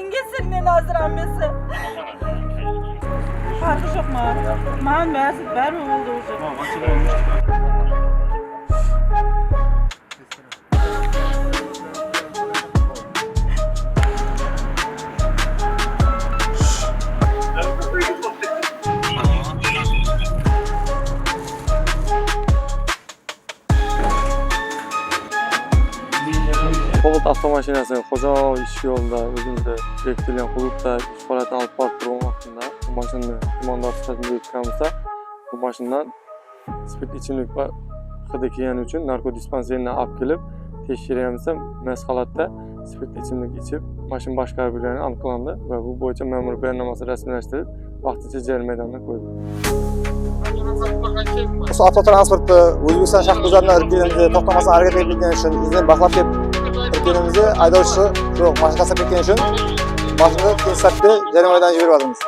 yengesinin Nazır ammesi. Parti çok mal. Mal versin, verme oldu olacak. Tamam, açık olmuş. Kobalt avto maşinəsinin Xoca iş yolunda özümüzdə çəkdirilən Kobalt işarəti alıb parkdurum haqqında bu maşını imandar sifətində yetkiləmişsə, bu maşından spirtli içimlik və xıdı kiyən üçün narko dispanserinə alıb gelib, teşkil edəmişsə, məhz halatda spirtli içimlik içib, maşın başqa birlərini anıqlandı və bu boyunca məmur bəyannaması rəsmiləşdirilib, vaxtıca cərimə meydanına qoyuldu. Avtotransportni O'zbekiston shahar guzarining to'xtamasdan harakat etganligi uchun izni baqlab kelib መኪኖምዝ አይደርሱ ሽሮ ማሽካ ሰፈ ኬንሽን ማሽካ ኬንሳቴ ጀነመዳን ይብር ባለምዝ